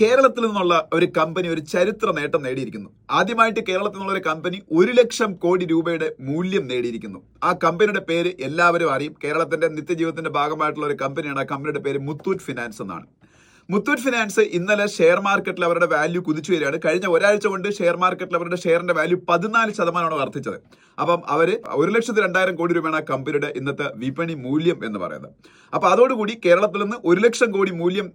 കേരളത്തിൽ നിന്നുള്ള ഒരു കമ്പനി ഒരു ചരിത്ര നേട്ടം നേടിയിരിക്കുന്നു. ആദ്യമായിട്ട് കേരളത്തിൽ നിന്നുള്ള ഒരു കമ്പനി ഒരു ലക്ഷം കോടി രൂപയുടെ മൂല്യം നേടിയിരിക്കുന്നു. ആ കമ്പനിയുടെ പേര് എല്ലാവരും അറിയും. കേരളത്തിന്റെ നിത്യജീവിതത്തിന്റെ ഭാഗമായിട്ടുള്ള ഒരു കമ്പനിയാണ് ആ കമ്പനിയുടെ പേര് മുത്തൂറ്റ് ഫിനാൻസ് എന്നാണ്. മുത്തൂറ്റ് ഫിനാൻസ് ഇന്നലെ ഷെയർ മാർക്കറ്റിൽ അവരുടെ വാല്യൂ കുതിച്ചു വരികയാണ്. കഴിഞ്ഞ ഒരാഴ്ച കൊണ്ട് ഷെയർ മാർക്കറ്റിൽ അവരുടെ ഷെയറിന്റെ വാല്യൂ പതിനാല് ശതമാനമാണ് വർദ്ധിച്ചത്. അപ്പം അവർ ഒരു ലക്ഷത്തി രണ്ടായിരം കോടി രൂപയാണ് ആ കമ്പനിയുടെ ഇന്നത്തെ വിപണി മൂല്യം എന്ന് പറയുന്നത്. അപ്പൊ അതോടുകൂടി കേരളത്തിൽ നിന്ന് ഒരു ലക്ഷം കോടി മൂല്യം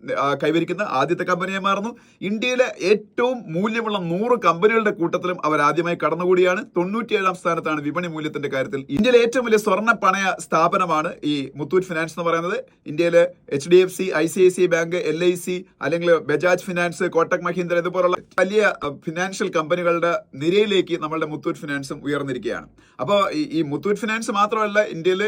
കൈവരിക്കുന്ന ആദ്യത്തെ കമ്പനിയായി മാറുന്നു. ഇന്ത്യയിലെ ഏറ്റവും മൂല്യമുള്ള നൂറ് കമ്പനികളുടെ കൂട്ടത്തിലും അവർ ആദ്യമായി കടന്നുകൂടിയാണ്. തൊണ്ണൂറ്റിയേഴാം സ്ഥാനത്താണ് വിപണി മൂല്യത്തിന്റെ കാര്യത്തിൽ ഇന്ത്യയിലെ ഏറ്റവും വലിയ സ്വർണ പണയ സ്ഥാപനമാണ് ഈ മുത്തൂറ്റ് ഫിനാൻസ് എന്ന് പറയുന്നത്. ഇന്ത്യയിലെ H D F C I C I C bank L I C അല്ലെങ്കിൽ ബജാജ് ഫിനാൻസ് കോട്ടക് മഹീന്ദ്ര ഇതുപോലുള്ള വലിയ ഫിനാൻഷ്യൽ കമ്പനികളുടെ നിരയിലേക്ക് നമ്മളുടെ മുത്തൂറ്റ് ഫിനാൻസും ഉയർന്നിരിക്കുകയാണ്. അപ്പോൾ ഈ മുത്തൂറ്റ് ഫിനാൻസ് മാത്രമല്ല ഇന്ത്യയിൽ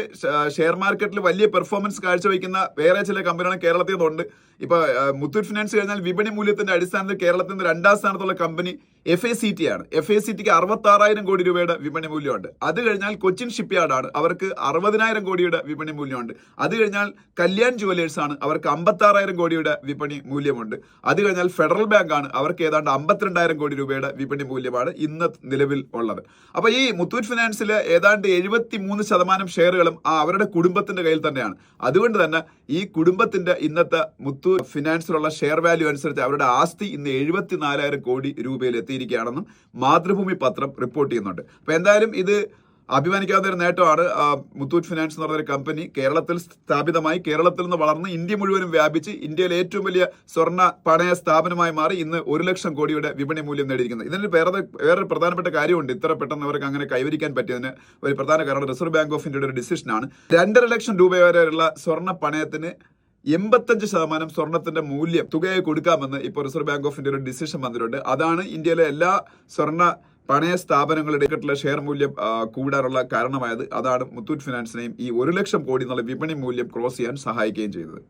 ഷെയർ മാർക്കറ്റിൽ വലിയ പെർഫോമൻസ് കാഴ്ചവെക്കുന്ന വേറെ ചില കമ്പനികളും കേരളത്തിൽ നിന്നുണ്ട്. ഇപ്പൊ മുത്തൂർ ഫിനാൻസ് കഴിഞ്ഞാൽ വിപണി മൂല്യത്തിന്റെ അടിസ്ഥാനത്തിൽ കേരളത്തിൽ നിന്ന് രണ്ടാം സ്ഥാനത്തുള്ള company F A C T ആണ്. എഫ് എ സി ടിക്ക് അറുപത്തി ആറായിരം കോടി രൂപയുടെ വിപണി മൂല്യമുണ്ട്. അത് കഴിഞ്ഞാൽ കൊച്ചിൻ ഷിപ്പ്യാർഡ് ആണ് അവർക്ക് അറുപതിനായിരം കോടിയുടെ വിപണി മൂല്യമുണ്ട്. അത് കഴിഞ്ഞാൽ കല്യാൺ ജുവലേഴ്സ് ആണ്. അവർക്ക് അമ്പത്തി ആറായിരം കോടിയുടെ വിപണി മൂല്യമുണ്ട്. അത് കഴിഞ്ഞാൽ ഫെഡറൽ ബാങ്ക് ആണ്. അവർക്ക് ഏതാണ്ട് അമ്പത്തിരണ്ടായിരം കോടി രൂപയുടെ വിപണി മൂല്യമാണ് ഇന്ന് നിലവിൽ ഉള്ളത്. അപ്പൊ ഈ മുത്തൂറ്റ് ഫിനാൻസിലെ ഏതാണ്ട് എഴുപത്തി മൂന്ന് ശതമാനം ഷെയറുകളും അവരുടെ കുടുംബത്തിന്റെ കയ്യിൽ തന്നെയാണ്. അതുകൊണ്ട് തന്നെ ഈ കുടുംബത്തിന്റെ ഇന്നത്തെ മുത്തൂറ്റ് ഫിനാൻസിലുള്ള ഷെയർ വാല്യൂ അനുസരിച്ച് അവരുടെ ആസ്തി ഇന്ന് എഴുപത്തിനാലായിരം കോടി രൂപയിൽ എത്തിയിരിക്കുകയാണെന്നും മാതൃഭൂമി പത്രം റിപ്പോർട്ട് ചെയ്യുന്നുണ്ട്. അപ്പൊ എന്തായാലും ഇത് അഭിമാനിക്കാവുന്ന ഒരു നേട്ടമാണ്. മുത്തൂറ്റ് ഫിനാൻസ് എന്ന് പറഞ്ഞൊരു കമ്പനി കേരളത്തിൽ സ്ഥാപിതമായി കേരളത്തിൽ നിന്ന് വളർന്ന് ഇന്ത്യ മുഴുവനും വ്യാപിച്ച് ഇന്ത്യയിലെ ഏറ്റവും വലിയ സ്വർണ പണയ സ്ഥാപനമായി മാറി ഇന്ന് ഒരു ലക്ഷം കോടിയുടെ വിപണി മൂല്യം നേടിയിരിക്കുന്നത് ഇതിന് വേറെ വേറൊരു പ്രധാനപ്പെട്ട കാര്യമുണ്ട്. ഇത്ര പെട്ടെന്ന് അവർക്ക് അങ്ങനെ കൈവരിക്കാൻ പറ്റിയതിന് ഒരു പ്രധാന കാരണം റിസർവ് ബാങ്ക് ഓഫ് ഇന്ത്യയുടെ ഒരു ഡിസിഷനാണ്. രണ്ടര ലക്ഷം രൂപ വരെയുള്ള സ്വർണ പണയത്തിന് എൺപത്തഞ്ച് ശതമാനം സ്വർണത്തിന്റെ മൂല്യം തുകയായി കൊടുക്കാമെന്ന് ഇപ്പോൾ റിസർവ് ബാങ്ക് ഓഫ് ഇന്ത്യയുടെ ഡിസിഷൻ വന്നിട്ടുണ്ട്. അതാണ് ഇന്ത്യയിലെ എല്ലാ സ്വർണ പണയ സ്ഥാപനങ്ങളുടെ ടിക്കറ്റിലെ ഷെയർ മൂല്യം കൂടാനുള്ള കാരണമായത്. അതാണ് മുത്തൂറ്റ് ഫിനാൻസിനെയും ഈ ഒരു ലക്ഷം കോടി എന്നുള്ള വിപണി മൂല്യം ക്രോസ് ചെയ്യാൻ സഹായിക്കുകയും ചെയ്തത്.